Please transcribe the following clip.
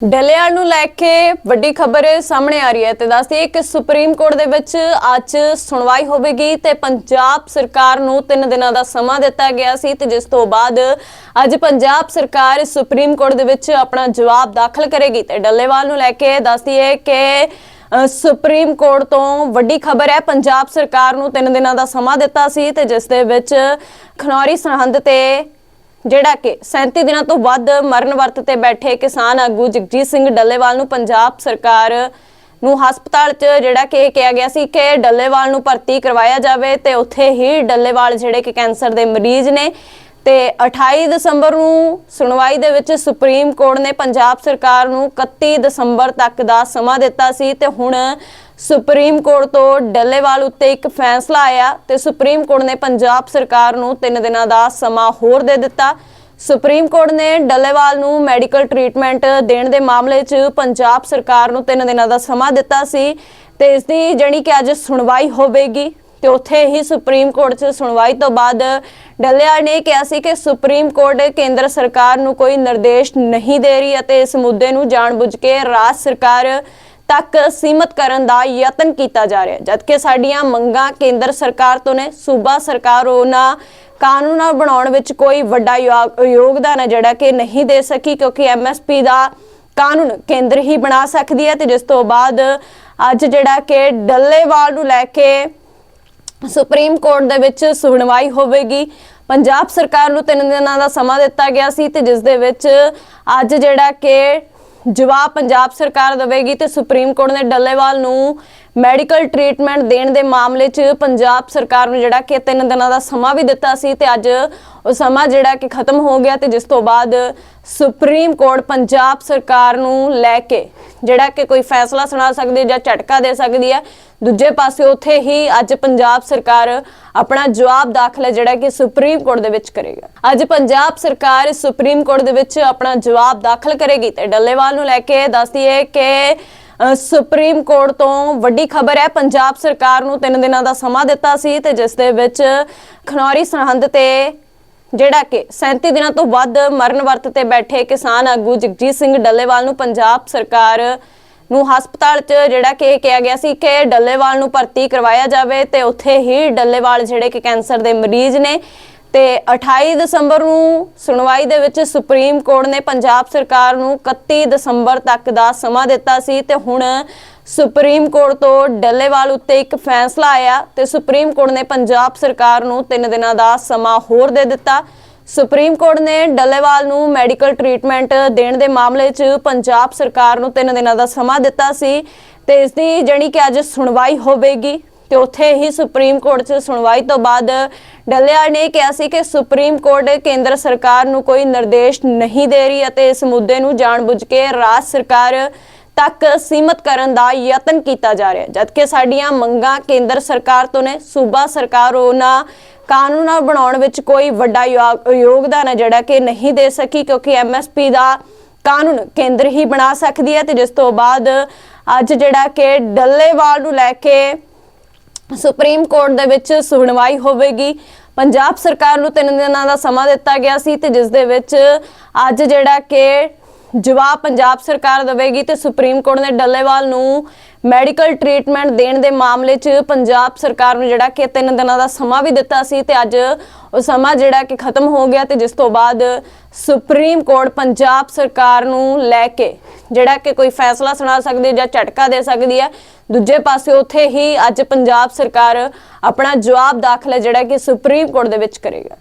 ਡੱਲੇਵਾਲ ਨੂੰ ਲੈ ਕੇ ਵੱਡੀ ਖਬਰ ਸਾਹਮਣੇ ਆ ਰਹੀ ਹੈ ਤੇ ਦੱਸਦੀ ਕਿ ਸੁਪਰੀਮ ਕੋਰਟ ਦੇ ਵਿੱਚ ਅੱਜ ਸੁਣਵਾਈ ਹੋਵੇਗੀ ਤੇ ਪੰਜਾਬ ਸਰਕਾਰ ਨੂੰ 3 ਦਿਨਾਂ ਦਾ ਸਮਾਂ ਦਿੱਤਾ ਗਿਆ ਸੀ ਤੇ ਜਿਸ ਤੋਂ ਬਾਅਦ ਅੱਜ ਪੰਜਾਬ ਸਰਕਾਰ ਸੁਪਰੀਮ ਕੋਰਟ ਦੇ ਵਿੱਚ ਆਪਣਾ ਜਵਾਬ ਦਾਖਲ ਕਰੇਗੀ ਤੇ ਡੱਲੇਵਾਲ ਨੂੰ ਲੈ ਕੇ ਦੱਸਦੀ ਹੈ ਕਿ ਸੁਪਰੀਮ ਕੋਰਟ ਤੋਂ ਵੱਡੀ ਖਬਰ ਹੈ, ਪੰਜਾਬ ਸਰਕਾਰ ਨੂੰ 3 ਦਿਨਾਂ ਦਾ ਸਮਾਂ ਦਿੱਤਾ ਸੀ ਤੇ ਜਿਸ ਦੇ ਵਿੱਚ ਖਨੌਰੀ ਸਰਹੰਦ ਤੇ ਜਿਹੜਾ ਕਿ 37 ਦਿਨਾਂ ਤੋਂ ਵੱਧ ਮਰਨ ਵਰਤ ਤੇ ਬੈਠੇ ਕਿਸਾਨ ਆਗੂ ਜਗਜੀਤ ਸਿੰਘ ਡੱਲੇਵਾਲ ਨੂੰ ਪੰਜਾਬ ਸਰਕਾਰ ਨੂੰ ਹਸਪਤਾਲ 'ਚ ਜਿਹੜਾ ਕਿ ਕਿਹਾ ਗਿਆ ਸੀ ਕਿ ਡੱਲੇਵਾਲ ਨੂੰ ਭਰਤੀ ਕਰਵਾਇਆ ਜਾਵੇ ਤੇ ਉੱਥੇ ਹੀ ਡੱਲੇਵਾਲ ਜਿਹੜੇ ਕਿ ਕੈਂਸਰ ਦੇ ਮਰੀਜ਼ ਨੇ ਤੇ 28 ਦਸੰਬਰ ਨੂੰ ਸੁਣਵਾਈ ਦੇ ਵਿੱਚ ਸੁਪਰੀਮ ਕੋਰਟ ਨੇ ਪੰਜਾਬ ਸਰਕਾਰ ਨੂੰ 31 ਦਸੰਬਰ ਤੱਕ ਦਾ ਸਮਾਂ ਦਿੱਤਾ ਸੀ ਤੇ ਹੁਣ ਸੁਪਰੀਮ ਕੋਰਟ ਤੋਂ ਡੱਲੇਵਾਲ ਉੱਤੇ ਇੱਕ ਫੈਸਲਾ ਆਇਆ ਤੇ ਸੁਪਰੀਮ ਕੋਰਟ ਨੇ ਪੰਜਾਬ ਸਰਕਾਰ ਨੂੰ 3 ਦਿਨਾਂ ਦਾ ਸਮਾਂ ਹੋਰ ਦੇ ਦਿੱਤਾ। ਸੁਪਰੀਮ ਕੋਰਟ ਨੇ ਡੱਲੇਵਾਲ ਨੂੰ ਮੈਡੀਕਲ ਟ੍ਰੀਟਮੈਂਟ ਦੇਣ ਦੇ ਮਾਮਲੇ 'ਚ ਪੰਜਾਬ ਸਰਕਾਰ ਨੂੰ 3 ਦਿਨਾਂ ਦਾ ਸਮਾਂ ਦਿੱਤਾ ਸੀ ਤੇ ਇਸ ਦੀ ਜਣੀ ਕਿ ਅੱਜ ਸੁਣਵਾਈ ਹੋਵੇਗੀ। ਤੇ ਉੱਥੇ ਹੀ ਸੁਪਰੀਮ ਕੋਰਟ 'ਚ ਸੁਣਵਾਈ ਤੋਂ ਬਾਅਦ ਡੱਲੇਵਾਲ ਨੇ ਕਿਹਾ ਸੀ ਕਿ ਸੁਪਰੀਮ ਕੋਰਟ ਕੇਂਦਰ ਸਰਕਾਰ ਨੂੰ ਕੋਈ ਨਿਰਦੇਸ਼ ਨਹੀਂ ਦੇ ਰਹੀ ਅਤੇ ਇਸ ਮੁੱਦੇ ਨੂੰ ਜਾਣਬੁੱਝ ਕੇ ਰਾਜ ਸਰਕਾਰ ਤੱਕ ਸੀਮਤ ਕਰਨ ਦਾ ਯਤਨ ਕੀਤਾ ਜਾ ਰਿਹਾ ਹੈ। ਜਦਕਿ ਸਾਡੀਆਂ ਮੰਗਾਂ ਕੇਂਦਰ ਸਰਕਾਰ ਤੋਂ ਨੇ, ਸੂਬਾ ਸਰਕਾਰ ਉਹਨਾਂ ਕਾਨੂੰਨਾਂ ਬਣਾਉਣ ਵਿੱਚ ਕੋਈ ਵੱਡਾ ਯੋ- ਯੋਗਦਾਨ ਹੈ ਜਿਹੜਾ ਕਿ ਨਹੀਂ ਦੇ ਸਕੀ, ਕਿਉਂਕਿ ਐਮਐਸਪੀ ਦਾ ਕਾਨੂੰਨ ਕੇਂਦਰ ਹੀ ਬਣਾ ਸਕਦੀ ਹੈ ਤੇ ਜਿਸ ਤੋਂ ਬਾਅਦ ਅੱਜ ਜਿਹੜਾ ਕਿ ਡੱਲੇਵਾਲ ਨੂੰ ਲੈ ਕੇ ਸੁਪਰੀਮ ਕੋਰਟ ਦੇ ਵਿੱਚ ਸੁਣਵਾਈ ਹੋਵੇਗੀ। ਪੰਜਾਬ ਸਰਕਾਰ ਨੂੰ ਤਿੰਨ ਦਿਨਾਂ ਦਾ ਸਮਾਂ ਦਿੱਤਾ ਗਿਆ ਸੀ ਤੇ ਜਿਸ ਦੇ ਵਿੱਚ ਅੱਜ ਜਿਹੜਾ ਕਿ ਜਵਾਬ ਪੰਜਾਬ ਸਰਕਾਰ ਦੇਵੇਗੀ ਤੇ ਸੁਪਰੀਮ ਕੋਰਟ ਨੇ ਡੱਲੇਵਾਲ ਨੂੰ ਮੈਡੀਕਲ ਟ੍ਰੀਟਮੈਂਟ ਦੇਣ ਦੇ ਮਾਮਲੇ 'ਚ ਪੰਜਾਬ ਸਰਕਾਰ ਨੂੰ ਜਿਹੜਾ ਕਿ 3 ਦਿਨਾਂ ਦਾ ਸਮਾਂ ਵੀ ਦਿੱਤਾ ਸੀ ਤੇ ਅੱਜ ਉਹ ਸਮਾਂ ਜਿਹੜਾ ਕਿ ਖਤਮ ਹੋ ਗਿਆ ਤੇ ਜਿਸ ਤੋਂ ਬਾਅਦ ਸੁਪਰੀਮ ਕੋਰਟ ਪੰਜਾਬ ਸਰਕਾਰ ਨੂੰ ਲੈ ਕੇ ਜਿਹੜਾ ਕਿ ਕੋਈ ਫੈਸਲਾ ਸੁਣਾ ਸਕਦੀ ਜਾਂ ਝਟਕਾ ਦੇ ਸਕਦੀ ਹੈ, ਦੂਜੇ ਪਾਸੇ ਉੱਥੇ ਹੀ ਅੱਜ ਪੰਜਾਬ ਸਰਕਾਰ ਆਪਣਾ ਜਵਾਬ ਦਾਖਲ ਹੈ ਜਿਹੜਾ ਕਿ ਸੁਪਰੀਮ ਕੋਰਟ ਦੇ ਵਿੱਚ ਕਰੇਗਾ। ਅੱਜ ਪੰਜਾਬ ਸਰਕਾਰ ਸੁਪਰੀਮ ਕੋਰਟ ਦੇ ਵਿੱਚ ਆਪਣਾ ਜਵਾਬ ਦਾਖਲ ਕਰੇਗੀ ਤੇ ਡੱਲੇਵਾਲ ਨੂੰ ਲੈ ਕੇ ਦੱਸਦੀ ਹੈ ਕਿ ਸੁਪਰੀਮ ਕੋਰਟ ਤੋਂ ਵੱਡੀ ਖਬਰ ਹੈ। ਪੰਜਾਬ ਸਰਕਾਰ ਨੂੰ 3 ਦਿਨਾਂ ਦਾ ਸਮਾਂ ਦਿੱਤਾ ਸੀ ਤੇ ਜਿਸ ਦੇ ਵਿੱਚ ਖਨੌਰੀ ਸਰਹੰਦ ਤੇ ਜਿਹੜਾ ਕਿ 37 ਦਿਨਾਂ ਤੋਂ ਵੱਧ ਮਰਨ ਵਰਤ ਤੇ ਬੈਠੇ ਕਿਸਾਨ ਆਗੂ ਜਗਜੀਤ ਸਿੰਘ ਡੱਲੇਵਾਲ ਨੂੰ ਪੰਜਾਬ ਸਰਕਾਰ ਨੂੰ ਹਸਪਤਾਲ 'ਚ ਜਿਹੜਾ ਕਿ ਕਿਹਾ ਗਿਆ ਸੀ ਕਿ ਡੱਲੇਵਾਲ ਨੂੰ ਭਰਤੀ ਕਰਵਾਇਆ ਜਾਵੇ ਤੇ ਉੱਥੇ ਹੀ ਡੱਲੇਵਾਲ ਜਿਹੜੇ ਕਿ ਕੈਂਸਰ ਦੇ ਮਰੀਜ਼ ਨੇ ਤੇ 28 ਦਸੰਬਰ ਨੂੰ ਸੁਣਵਾਈ ਦੇ ਵਿੱਚ ਸੁਪਰੀਮ ਕੋਰਟ ਨੇ ਪੰਜਾਬ ਸਰਕਾਰ ਨੂੰ 31 ਦਸੰਬਰ ਤੱਕ ਦਾ ਸਮਾਂ ਦਿੱਤਾ ਸੀ ਤੇ ਹੁਣ ਸੁਪਰੀਮ ਕੋਰਟ ਤੋਂ ਡੱਲੇਵਾਲ ਉੱਤੇ ਇੱਕ ਫੈਸਲਾ ਆਇਆ ਤੇ ਸੁਪਰੀਮ ਕੋਰਟ ਨੇ ਪੰਜਾਬ ਸਰਕਾਰ ਨੂੰ 3 ਦਿਨਾਂ ਦਾ ਸਮਾਂ ਹੋਰ ਦੇ ਦਿੱਤਾ। ਸੁਪਰੀਮ ਕੋਰਟ ਨੇ ਡੱਲੇਵਾਲ ਨੂੰ ਮੈਡੀਕਲ ਟ੍ਰੀਟਮੈਂਟ ਦੇਣ ਦੇ ਮਾਮਲੇ 'ਚ ਪੰਜਾਬ ਸਰਕਾਰ ਨੂੰ 3 ਦਿਨਾਂ ਦਾ ਸਮਾਂ ਦਿੱਤਾ ਸੀ ਤੇ ਇਸ ਦੀ ਜਣੀ ਕਿ ਅੱਜ ਸੁਣਵਾਈ ਹੋਵੇਗੀ। ਤੇ ਉੱਥੇ ਹੀ ਸੁਪਰੀਮ ਕੋਰਟ 'ਚ ਸੁਣਵਾਈ ਤੋਂ ਬਾਅਦ ਡੱਲੇਵਾਲ ਨੇ ਕਿਹਾ ਸੀ ਕਿ ਸੁਪਰੀਮ ਕੋਰਟ ਕੇਂਦਰ ਸਰਕਾਰ ਨੂੰ ਕੋਈ ਨਿਰਦੇਸ਼ ਨਹੀਂ ਦੇ ਰਹੀ ਅਤੇ ਇਸ ਮੁੱਦੇ ਨੂੰ ਜਾਣਬੁੱਝ ਕੇ ਰਾਜ ਸਰਕਾਰ ਤੱਕ ਸੀਮਤ ਕਰਨ ਦਾ ਯਤਨ ਕੀਤਾ ਜਾ ਰਿਹਾ ਹੈ। ਜਦਕਿ ਸਾਡੀਆਂ ਮੰਗਾਂ ਕੇਂਦਰ ਸਰਕਾਰ ਤੋਂ ਨੇ, ਸੂਬਾ ਸਰਕਾਰ ਉਹਨਾਂ ਕਾਨੂੰਨਾਂ ਬਣਾਉਣ ਵਿੱਚ ਕੋਈ ਵੱਡਾ ਯੋ- ਯੋਗਦਾਨ ਹੈ ਜਿਹੜਾ ਕਿ ਨਹੀਂ ਦੇ ਸਕੀ ਕਿਉਂਕਿ ਐਮਐਸਪੀ ਦਾ ਕਾਨੂੰਨ ਕੇਂਦਰ ਹੀ ਬਣਾ ਸਕਦੀ ਹੈ ਤੇ ਜਿਸ ਤੋਂ ਬਾਅਦ ਅੱਜ ਜਿਹੜਾ ਕਿ ਡੱਲੇਵਾਲ ਨੂੰ ਲੈ ਕੇ ਸੁਪਰੀਮ ਕੋਰਟ ਦੇ ਵਿੱਚ ਸੁਣਵਾਈ ਹੋਵੇਗੀ। ਪੰਜਾਬ ਸਰਕਾਰ ਨੂੰ ਤਿੰਨ ਦਿਨਾਂ ਦਾ ਸਮਾਂ ਦਿੱਤਾ ਗਿਆ ਸੀ ਤੇ ਜਿਸ ਦੇ ਵਿੱਚ ਅੱਜ ਜਿਹੜਾ ਕਿ ਜਵਾਬ ਪੰਜਾਬ ਸਰਕਾਰ ਦੇਵੇਗੀ ਤੇ ਸੁਪਰੀਮ ਕੋਰਟ ਨੇ ਡੱਲੇਵਾਲ ਨੂੰ ਮੈਡੀਕਲ ਟ੍ਰੀਟਮੈਂਟ ਦੇਣ ਦੇ ਮਾਮਲੇ 'ਚ ਪੰਜਾਬ ਸਰਕਾਰ ਨੂੰ ਜਿਹੜਾ ਕਿ 3 ਦਿਨਾਂ ਦਾ ਸਮਾਂ ਵੀ ਦਿੱਤਾ ਸੀ ਤੇ ਅੱਜ ਉਹ ਸਮਾਂ ਜਿਹੜਾ ਕਿ ਖਤਮ ਹੋ ਗਿਆ ਤੇ ਜਿਸ ਤੋਂ ਬਾਅਦ ਸੁਪਰੀਮ ਕੋਰਟ ਪੰਜਾਬ ਸਰਕਾਰ ਨੂੰ ਲੈ ਕੇ ਜਿਹੜਾ ਕਿ ਕੋਈ ਫੈਸਲਾ ਸੁਣਾ ਸਕਦੀ ਹੈ ਜਾਂ ਝਟਕਾ ਦੇ ਸਕਦੀ ਹੈ, ਦੂਜੇ ਪਾਸੇ ਉੱਥੇ ਹੀ ਅੱਜ ਪੰਜਾਬ ਸਰਕਾਰ ਆਪਣਾ ਜਵਾਬ ਦਾਖਲ ਹੈ ਜਿਹੜਾ ਕਿ ਸੁਪਰੀਮ ਕੋਰਟ ਦੇ ਵਿੱਚ ਕਰੇਗਾ।